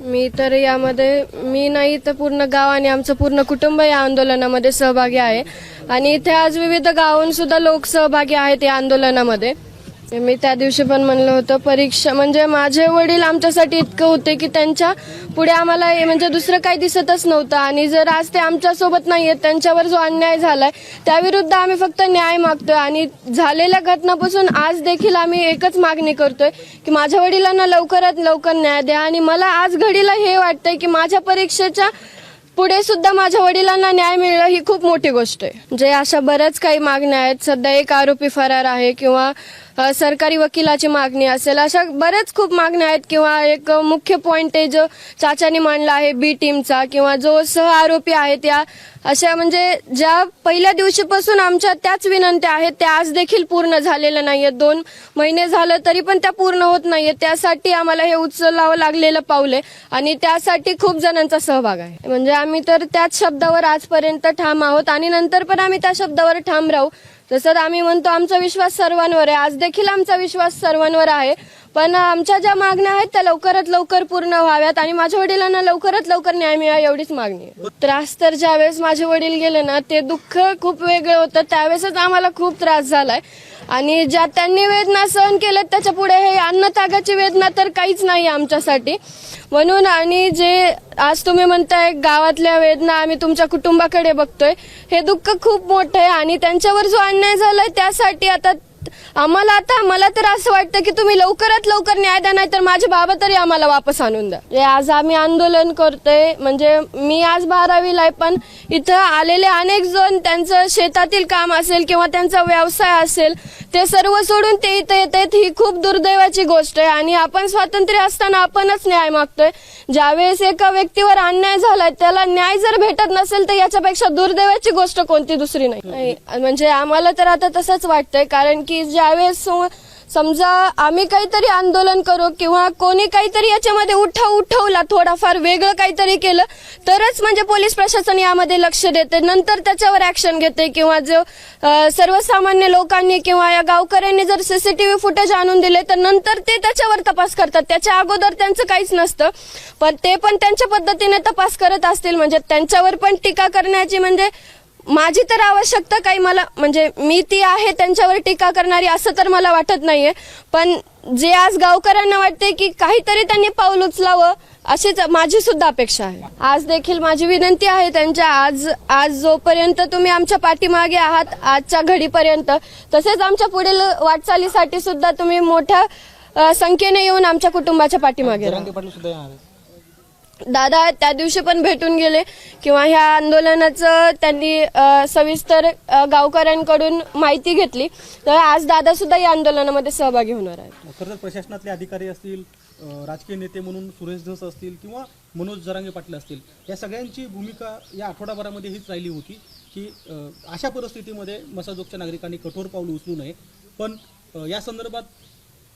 मी तर यामध्ये मी नाही तर पूर्ण गाव आणि आमचं पूर्ण कुटुंब या आंदोलनामध्ये सहभागी आहे. आणि इथे आज विविध गावांसुद्धा लोक सहभागी आहेत या आंदोलनामध्ये. मी त्या दिवशी पण म्हणलं होतं परीक्षा म्हणजे माझे वडील आमच्यासाठी इतकं होते की त्यांच्या पुढे आम्हाला हे म्हणजे दुसरं काही दिसतच नव्हतं. आणि जर आज ते आमच्यासोबत नाही आहेत त्यांच्यावर जो अन्याय झालाय त्याविरुद्ध आम्ही फक्त न्याय मागतोय. आणि झालेल्या घटनापासून आज देखील आम्ही एकच मागणी करतोय की माझ्या वडिलांना लवकरात लवकर न्याय द्या. आणि मला आज घडीला हे वाटतंय की माझ्या परीक्षेच्या पुढे सुद्धा माझ्या वडिलांना न्याय मिळणं ही खूप मोठी गोष्ट आहे. जे अशा बऱ्याच काही मागण्या आहेत. सध्या एक आरोपी फरार आहे किंवा सरकारी वकिलाची मागणी असेल. अशा बऱ्याच खूप मागण्या आहेत किंवा एक मुख्य पॉइंट आहे जो चाचानी मांडला आहे बी टीमचा किंवा जो सह आरोपी आहे त्या अशा म्हणजे ज्या पहिल्या दिवशीपासून आमच्या त्याच विनंत्या आहेत त्या आज देखील पूर्ण झालेल्या नाहीयेत. दोन महिने झालं तरी पण त्या पूर्ण होत नाहीये त्यासाठी आम्हाला हे उचलावं लागलेलं पाऊल आहे आणि त्यासाठी खूप जणांचा सहभाग आहे. म्हणजे आम्ही आम्ही तर त्याच शब्दावर आजपर्यंत ठाम आहोत आणि नंतर पण आम्ही त्या शब्दावर ठाम राहू. जसं आम्ही म्हणतो आमचा विश्वास सर्वांवर आहे. आज देखील आमचा विश्वास सर्वांवर आहे. पण आमच्या ज्या मागण्या आहेत त्या लवकरात लवकर पूर्ण व्हाव्यात आणि माझ्या वडिलांना लवकरात लवकर न्याय मिळावा एवढीच मागणी आहे. त्रास तर ज्यावेळेस माझे वडील गेले ना ते दुःख खूप वेगळं होतं. त्यावेळेसच आम्हाला खूप त्रास झालाय. आणि ज्या त्यांनी वेदना सहन केल्यात त्याच्या पुढे हे अन्नतागाची वेदना तर काहीच नाही आमच्यासाठी. म्हणून आणि जे आज तुम्ही म्हणताय गावातल्या वेदना आम्ही तुमच्या कुटुंबाकडे बघतोय हे दुःख खूप मोठं आहे आणि त्यांच्यावर जो अन्याय झालाय त्यासाठी आता आम्हाला आता मला तर असं वाटतं की तुम्ही लवकरात लवकर न्याय द्या नाही तर माझे बाबा तरी आम्हाला वापस आणून द्या. आज आम्ही आंदोलन करतोय म्हणजे मी आज बारावीला आहे पण इथं आलेले अनेक जण त्यांचं शेतातील काम असेल किंवा त्यांचा व्यवसाय असेल ते सर्व सोडून ते इथं येत आहेत ही खूप दुर्दैवाची गोष्ट आहे. आणि आपण स्वातंत्र्य असताना आपणच न्याय मागतोय. ज्यावेळेस एका व्यक्तीवर अन्याय झालाय त्याला न्याय जर भेटत नसेल तर याच्यापेक्षा दुर्दैवाची गोष्ट कोणती दुसरी नाही, म्हणजे आम्हाला तर आता तसंच वाटतंय कारण की ज्यावेळेस समजा आम्ही काहीतरी आंदोलन करू किंवा कोणी काहीतरी याच्यामध्ये उठाव उठवला थोडाफार वेगळं काहीतरी केलं तरच म्हणजे पोलीस प्रशासन यामध्ये लक्ष देते. नंतर त्याच्यावर ऍक्शन घेते किंवा जो सर्वसामान्य लोकांनी किंवा या गावकऱ्यांनी जर सीसीटीव्ही फुटेज आणून दिले तर नंतर ते त्याच्यावर तपास करतात. त्याच्या अगोदर त्यांचं काहीच नसतं. पण ते पण त्यांच्या पद्धतीने तपास करत असतील. म्हणजे त्यांच्यावर पण टीका करण्याची म्हणजे माझी तर आवश्यकता काही मला म्हणजे मी ती आहे त्यांच्यावर टीका करणारी असं तर मला वाटत नाहीये. पण जे आज गावकऱ्यांना वाटते की काहीतरी त्यांनी पाऊल उचलावं अशीच माझी सुद्धा अपेक्षा आहे. आज देखील माझी विनंती आहे त्यांच्या आज आज जोपर्यंत तुम्ही आमच्या पाठीमागे आहात आजच्या घडीपर्यंत तसेच आमच्या पुढील वाटचालीसाठी सुद्धा तुम्ही मोठ्या संख्येने येऊन आमच्या कुटुंबाच्या पाठीमागे राहा. जरांगे पाटील सुद्धा येणार आहेत. दादा त्या दिवशी पण भेटून गेले किंवा ह्या आंदोलनाचं त्यांनी सविस्तर गावकऱ्यांकडून माहिती घेतली. तर आज दादा सुद्धा या आंदोलनामध्ये सहभागी होणार आहेत. खरंतर प्रशासनातले अधिकारी असतील राजकीय नेते म्हणून सुरेश धस असतील किंवा मनोज जरांगे पाटील असतील या सगळ्यांची भूमिका या आठवडाभरामध्ये हीच राहिली होती की अशा परिस्थितीमध्ये मसाजोगच्या नागरिकांनी कठोर पाऊल उचलू नये. पण या संदर्भात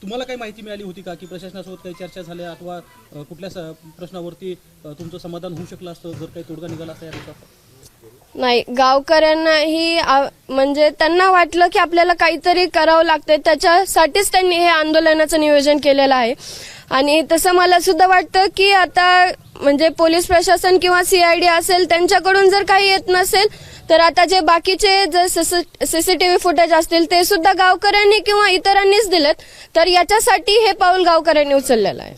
तुम्हाला काही माहिती मिळाली होती का? की प्रशासनासोबत काही चर्चा झाल्या अथवा कुठल्या प्रश्नावरती तुमचं समाधान होऊ शकलं असतं जर काही तोडगा निघाला असता या नाही गावकऱ्यांनाही म्हणजे त्यांना वाटलं की आपल्याला काहीतरी करावं लागतंय. त्याच्यासाठीच त्यांनी हे आंदोलनाचं नियोजन केलेलं आहे. आणि तसं मला सुद्धा वाटतं की आता म्हणजे पोलीस प्रशासन किंवा सीआयडी असेल त्यांच्याकडून जर काही येत नसेल तर आता जे बाकीचे जर सीसीटीव्ही फुटेज असतील ते सुद्धा गावकऱ्यांनी किंवा इतरांनीच दिलेत. तर याच्यासाठी हे पाऊल गावकऱ्यांनी उचललेलं आहे.